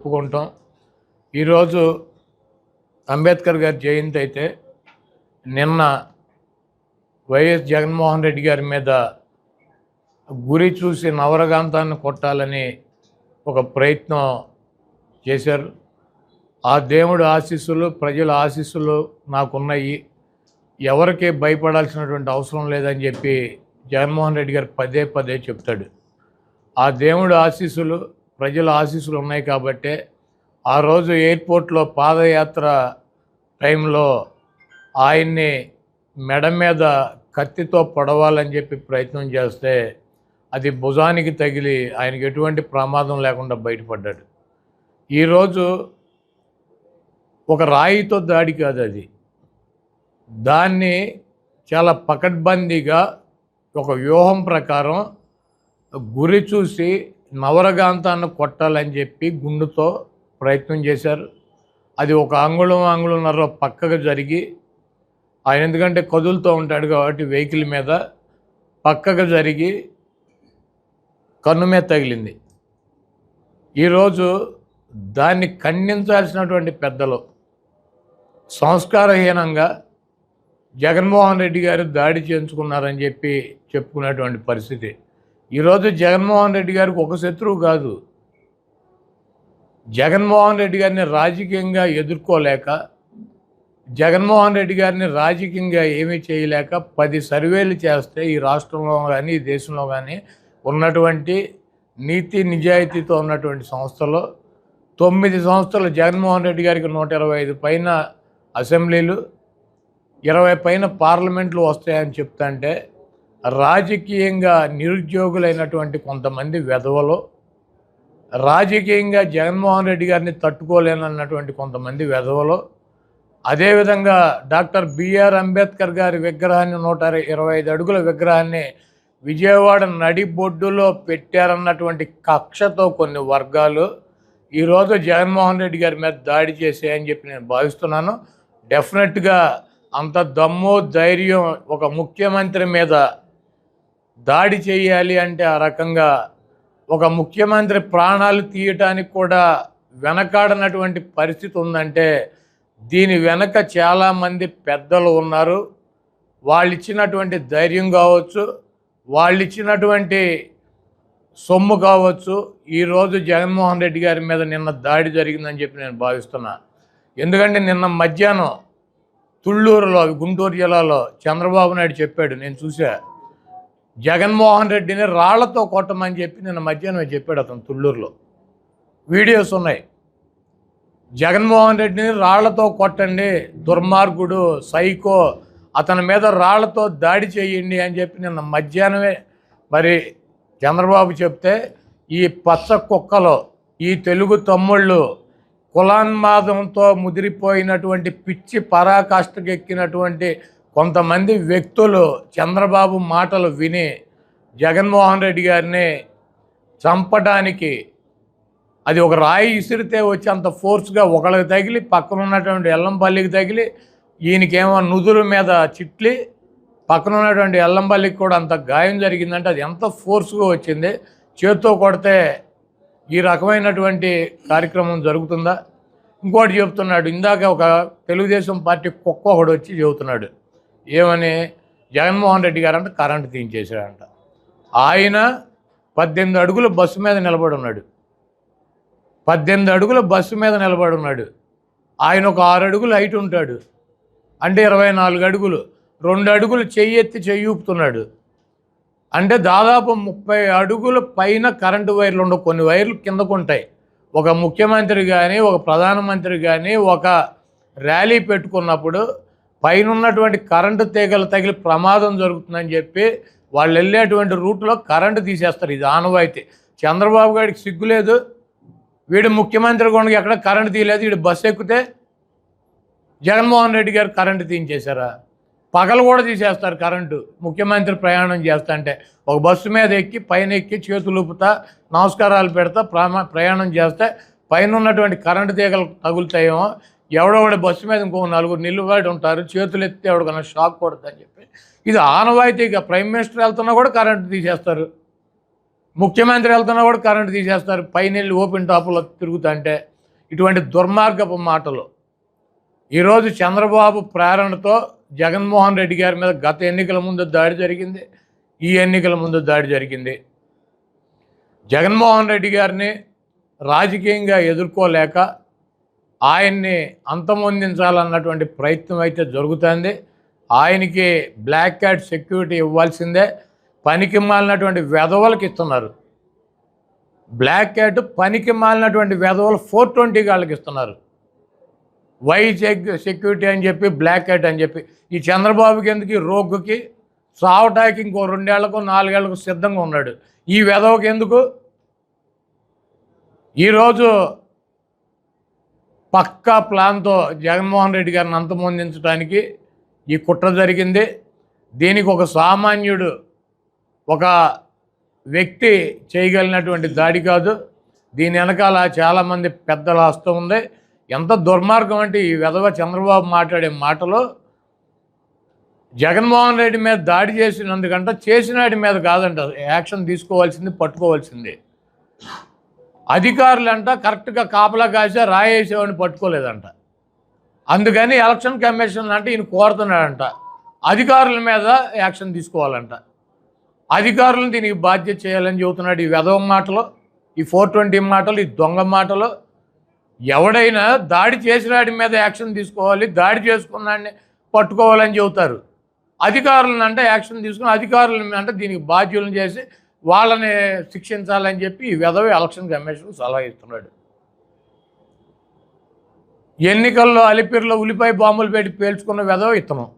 ఒప్పుకుంటాం. ఈరోజు అంబేద్కర్ గారి జయంతి అయితే నిన్న వైఎస్ జగన్మోహన్ రెడ్డి గారి మీద గురి చూసి నవరగాంతాన్ని కొట్టాలని ఒక ప్రయత్నం చేశారు. ఆ దేవుడు ఆశీస్సులు ప్రజల ఆశీస్సులు నాకున్నాయి. ఎవరికి భయపడాల్సినటువంటి అవసరం లేదని చెప్పి జగన్మోహన్ రెడ్డి గారు పదే పదే చెప్తాడు. ఆ దేవుడు ఆశీస్సులు ప్రజల ఆశీస్సులు ఉన్నాయి కాబట్టే ఆ రోజు ఎయిర్పోర్ట్లో పాదయాత్ర టైంలో ఆయన్ని మెడ మీద కత్తితో పొడవాలని చెప్పి ప్రయత్నం చేస్తే అది భుజానికి తగిలి ఆయనకి ఎటువంటి ప్రమాదం లేకుండా బయటపడ్డాడు. ఈరోజు ఒక రాయితో దాడి కాదు అది. దాన్ని చాలా పకడ్బందీగా ఒక వ్యూహం ప్రకారం గురి చూసి నవరగాంతాన్ని కొట్టాలని చెప్పి గుండుతో ప్రయత్నం చేశారు. అది ఒక అంగుళం అంగుళంన్నర పక్కకు జరిగి ఆయన ఎందుకంటే కదులుతూ ఉంటాడు కాబట్టి వెహికల్ మీద పక్కగా జరిగి కన్ను మీద తగిలింది. ఈరోజు దాన్ని ఖండించాల్సినటువంటి పెద్దలు సంస్కారహీనంగా జగన్మోహన్ రెడ్డి గారు దాడి చేయించుకున్నారని చెప్పి చెప్పుకునేటువంటి పరిస్థితి. ఈరోజు జగన్మోహన్ రెడ్డి గారికి ఒక శత్రువు కాదు. జగన్మోహన్ రెడ్డి గారిని రాజకీయంగా ఎదుర్కోలేక జగన్మోహన్ రెడ్డి గారిని రాజకీయంగా ఏమీ చేయలేక పది సర్వేలు చేస్తే ఈ రాష్ట్రంలో కానీ ఈ దేశంలో కానీ ఉన్నటువంటి నీతి నిజాయితీతో ఉన్నటువంటి సంస్థలో తొమ్మిది సంస్థలు జగన్మోహన్ రెడ్డి గారికి నూట ఇరవై ఐదు పైన అసెంబ్లీలు ఇరవై పైన పార్లమెంట్లు వస్తాయని చెప్తుంటే రాజకీయంగా నిరుద్యోగులైనటువంటి కొంతమంది వెధవలు రాజకీయంగా జగన్మోహన్ రెడ్డి గారిని తట్టుకోలేనన్నటువంటి కొంతమంది వెధవలు అదేవిధంగా డాక్టర్ బిఆర్ అంబేద్కర్ గారి విగ్రహాన్ని నూట ఇరవై ఐదు అడుగుల విగ్రహాన్ని విజయవాడ నడిబొడ్డులో పెట్టారన్నటువంటి కక్షతో కొన్ని వర్గాలు ఈరోజు జగన్మోహన్ రెడ్డి గారి మీద దాడి చేసాయని చెప్పి నేను భావిస్తున్నాను. డెఫినెట్గా అంత దమ్ము ధైర్యం ఒక ముఖ్యమంత్రి మీద దాడి చేయాలి అంటే ఆ రకంగా ఒక ముఖ్యమంత్రి ప్రాణాలు తీయటానికి కూడా వెనకాడనటువంటి పరిస్థితి ఉందంటే దీని వెనక చాలామంది పెద్దలు ఉన్నారు. వాళ్ళు ఇచ్చినటువంటి ధైర్యం కావచ్చు వాళ్ళు ఇచ్చినటువంటి సొమ్ము కావచ్చు. ఈరోజు జగన్మోహన్ రెడ్డి గారి మీద నిన్న దాడి జరిగిందని చెప్పి నేను భావిస్తున్నా. ఎందుకంటే నిన్న మధ్యాహ్నం తుళ్ళూరులో గుంటూరు జిల్లాలో చంద్రబాబు నాయుడు చెప్పాడు నేను చూసా జగన్మోహన్ రెడ్డిని రాళ్ళతో కొట్టమని చెప్పి నిన్న మధ్యాహ్నం చెప్పాడు అతను తుళ్ళూరులో. వీడియోస్ ఉన్నాయి. జగన్మోహన్ రెడ్డిని రాళ్ళతో కొట్టండి దుర్మార్గుడు సైకో అతని మీద రాళ్ళతో దాడి చేయండి అని చెప్పి నిన్న మధ్యాహ్నమే మరి చంద్రబాబు చెప్తే ఈ పచ్చ కుక్కలో ఈ తెలుగు తమ్ముళ్ళు కులాన్మాదంతో ముదిరిపోయినటువంటి పిచ్చి పరాకాష్ఠకెక్కినటువంటి కొంతమంది వ్యక్తులు చంద్రబాబు మాటలు విని జగన్మోహన్ రెడ్డి గారిని చంపడానికి అది ఒక రాయి ఇసిరితే వచ్చి అంత ఫోర్స్గా ఒకళ్ళకి తగిలి పక్కన ఉన్నటువంటి ఎల్లంపల్లికి తగిలి ఈయనకేమో నుదురు మీద చిట్లి పక్కన ఉన్నటువంటి ఎల్లంపల్లికి కూడా అంత గాయం జరిగిందంటే అది ఎంత ఫోర్స్గా వచ్చింది? చేత్తో కొడితే ఈ రకమైనటువంటి కార్యక్రమం జరుగుతుందా? ఇంకోటి చెప్తున్నాడు ఇందాక ఒక తెలుగుదేశం పార్టీ కుక్క ఒకడు వచ్చి చెబుతున్నాడు. ఏమని? జగన్మోహన్ రెడ్డి గారు అంటే కరెంటు తీయించేశాడంట ఆయన పద్దెనిమిది అడుగుల బస్సు మీద నిలబడి ఉన్నాడు. పద్దెనిమిది అడుగుల బస్సు మీద నిలబడి ఉన్నాడు. ఆయన ఒక ఆరు అడుగులు హైట్ ఉంటాడు. అంటే ఇరవై నాలుగు అడుగులు. రెండు అడుగులు చెయ్యి ఎత్తి చెయ్యి ఊపుతున్నాడు. అంటే దాదాపు ముప్పై అడుగుల పైన కరెంటు వైర్లు ఉండవు. కొన్ని వైర్లు కిందకు ఉంటాయి. ఒక ముఖ్యమంత్రి కానీ ఒక ప్రధానమంత్రి కానీ ఒక ర్యాలీ పెట్టుకున్నప్పుడు పైన ఉన్నటువంటి కరెంటు తీగలు తగిలి ప్రమాదం జరుగుతుందని చెప్పి వాళ్ళు వెళ్ళేటువంటి రూట్లో కరెంటు తీసేస్తారు. ఇది ఆనవాయితీ. చంద్రబాబు గారికి సిగ్గులేదు వీడు ముఖ్యమంత్రి కూడా ఎక్కడ కరెంటు తీయలేదు. వీడు బస్సు ఎక్కితే జగన్మోహన్ రెడ్డి గారు కరెంటు తీయించేశారా? పగలు కూడా తీసేస్తారు కరెంటు. ముఖ్యమంత్రి ప్రయాణం చేస్తా అంటే ఒక బస్సు మీద ఎక్కి పైన ఎక్కి చేతులు ఊపుతా నమస్కారాలు పెడతా ప్రమా ప్రయాణం చేస్తే పైన ఉన్నటువంటి కరెంటు తీగలు తగులుతాయేమో. ఎవడొకటి బస్సు మీద ఇంకో నలుగురు నిలుబడి ఉంటారు చేతులు ఎత్తితే ఎవడికన్నా షాక్ కొడుతుందని చెప్పి. ఇది ఆనవాయితీగా ప్రైమ్ మినిస్టర్ వెళ్తున్నా కూడా కరెంటు తీసేస్తారు. ముఖ్యమంత్రి వెళ్తున్నా కూడా కరెంటు తీసేస్తారు. పైన వెళ్ళి ఓపెన్ టాపులో తిరుగుతుంటే ఇటువంటి దుర్మార్గపు మాటలు. ఈరోజు చంద్రబాబు ప్రేరణతో జగన్మోహన్ రెడ్డి గారి మీద గత ఎన్నికల ముందు దాడి జరిగింది. ఈ ఎన్నికల ముందు దాడి జరిగింది. జగన్మోహన్ రెడ్డి గారిని రాజకీయంగా ఎదుర్కోలేక ఆయన్ని అంతమొందించాలన్నటువంటి ప్రయత్నం అయితే జరుగుతుంది. ఆయనకి బ్లాక్ క్యాట్ సెక్యూరిటీ ఇవ్వాల్సిందే. పనికి మాలినటువంటి వెధవలకు ఇస్తున్నారు. బ్లాక్ క్యాట్ పనికి మాలినటువంటి వెధవలు ఫోర్ ట్వంటీ వాళ్ళకి ఇస్తున్నారు. వై సెక్యూరిటీ అని చెప్పి బ్లాక్ క్యాట్ అని చెప్పి. ఈ చంద్రబాబుకి ఎందుకు రోగుకి సావటానికి ఇంకో రెండేళ్ళకు నాలుగేళ్ళకు సిద్ధంగా ఉన్నాడు. ఈ వెధవకి ఎందుకు? ఈరోజు పక్కా ప్లాన్తో జగన్మోహన్ రెడ్డి గారిని అంతమొందించడానికి ఈ కుట్ర జరిగింది. దీనికి ఒక సామాన్యుడు ఒక వ్యక్తి చేయగలిగినటువంటి దాడి కాదు. దీని వెనకాల చాలామంది పెద్దల హస్తం ఉంది. ఎంత దుర్మార్గం అంటే ఈ విధవ చంద్రబాబు మాట్లాడే మాటలు జగన్మోహన్ రెడ్డి మీద దాడి చేసినందుకంట చేసినాడి మీద కాదంట. యాక్షన్ తీసుకోవాల్సింది పట్టుకోవాల్సింది. అధికారులంట కరెక్ట్గా కాపలా కాసే రాయేసేవాడిని పట్టుకోలేదంట. అందుకని ఎలక్షన్ కమిషన్ అంటే ఈయన కోరుతున్నాడంట. అధికారుల మీద యాక్షన్ తీసుకోవాలంట. అధికారులను దీనికి బాధ్యత చేయాలని చెబుతున్నాడు ఈ వెధవ మాటలు ఈ ఫోర్ ట్వంటీ మాటలు ఈ దొంగ మాటలు. ఎవడైనా దాడి చేసిన వాడి మీద యాక్షన్ తీసుకోవాలి దాడి చేసుకున్నాడిని పట్టుకోవాలని చెబుతారు. అధికారులను అంటే యాక్షన్ తీసుకుని అధికారులను అంటే దీనికి బాధ్యులను చేసి వాళ్ళని శిక్షించాలని చెప్పి ఈ ఎలక్షన్ కమిషన్ సలహా ఇస్తున్నాడు. ఎన్నికల్లో అలిపిరిలో ఉల్లిపాయ బాంబులు పెట్టి పేల్చుకున్న వెధవ ఇత్తనం